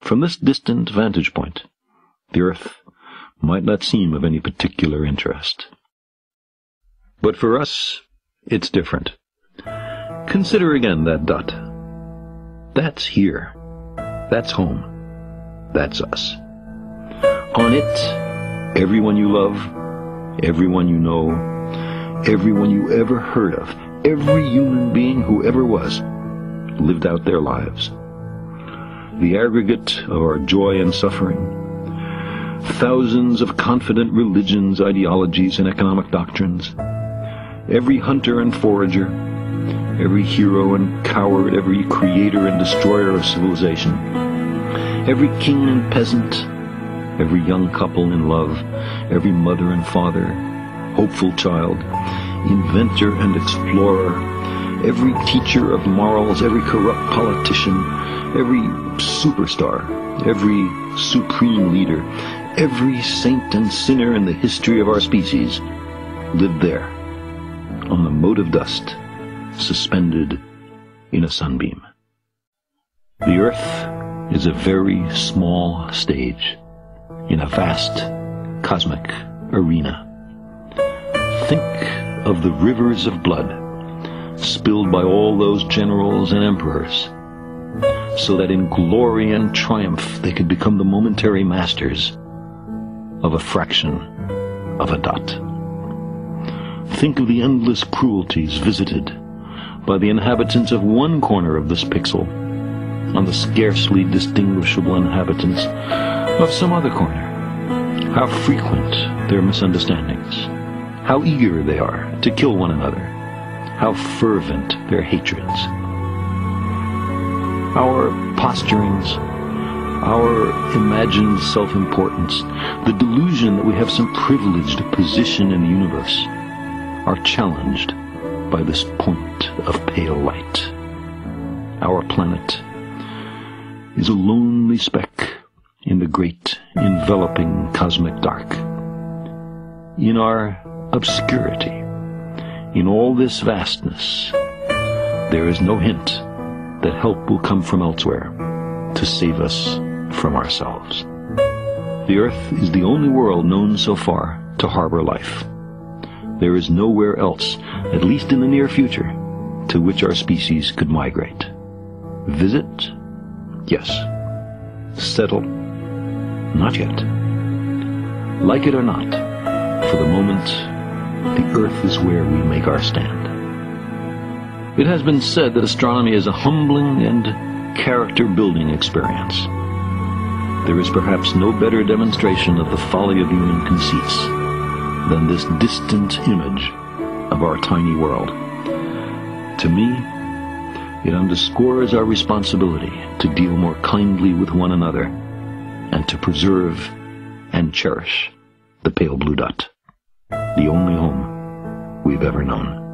From this distant vantage point, the Earth might not seem of any particular interest. But for us, it's different. Consider again that dot. That's here. That's home. That's us. On it, everyone you love, everyone you know, everyone you ever heard of, every human being who ever was, lived out their lives. The aggregate of our joy and suffering, thousands of confident religions, ideologies, and economic doctrines, every hunter and forager, every hero and coward, every creator and destroyer of civilization, every king and peasant, every young couple in love, every mother and father, hopeful child, inventor and explorer, every teacher of morals, every corrupt politician, every superstar, every supreme leader, every saint and sinner in the history of our species lived there, on the mote of dust, suspended in a sunbeam. The earth is a very small stage in a vast cosmic arena. Think of the rivers of blood spilled by all those generals and emperors, so that in glory and triumph they could become the momentary masters of a fraction of a dot. Think of the endless cruelties visited by the inhabitants of one corner of this pixel on the scarcely distinguishable inhabitants of some other corner. How frequent their misunderstandings. How eager they are to kill one another. How fervent their hatreds. Our posturings, our imagined self-importance, the delusion that we have some privileged position in the universe, are challenged by this point of pale light. Our planet is a lonely speck in the great enveloping cosmic dark. In our obscurity, in all this vastness, there is no hint that help will come from elsewhere to save us from ourselves. The Earth is the only world known so far to harbor life. There is nowhere else, at least in the near future, to which our species could migrate. Visit? Yes. Settle? Not yet. Like it or not, for the moment, the Earth is where we make our stand. It has been said that astronomy is a humbling and character-building experience. There is perhaps no better demonstration of the folly of human conceits than this distant image of our tiny world. To me, it underscores our responsibility to deal more kindly with one another and to preserve and cherish the pale blue dot, the only home we've ever known.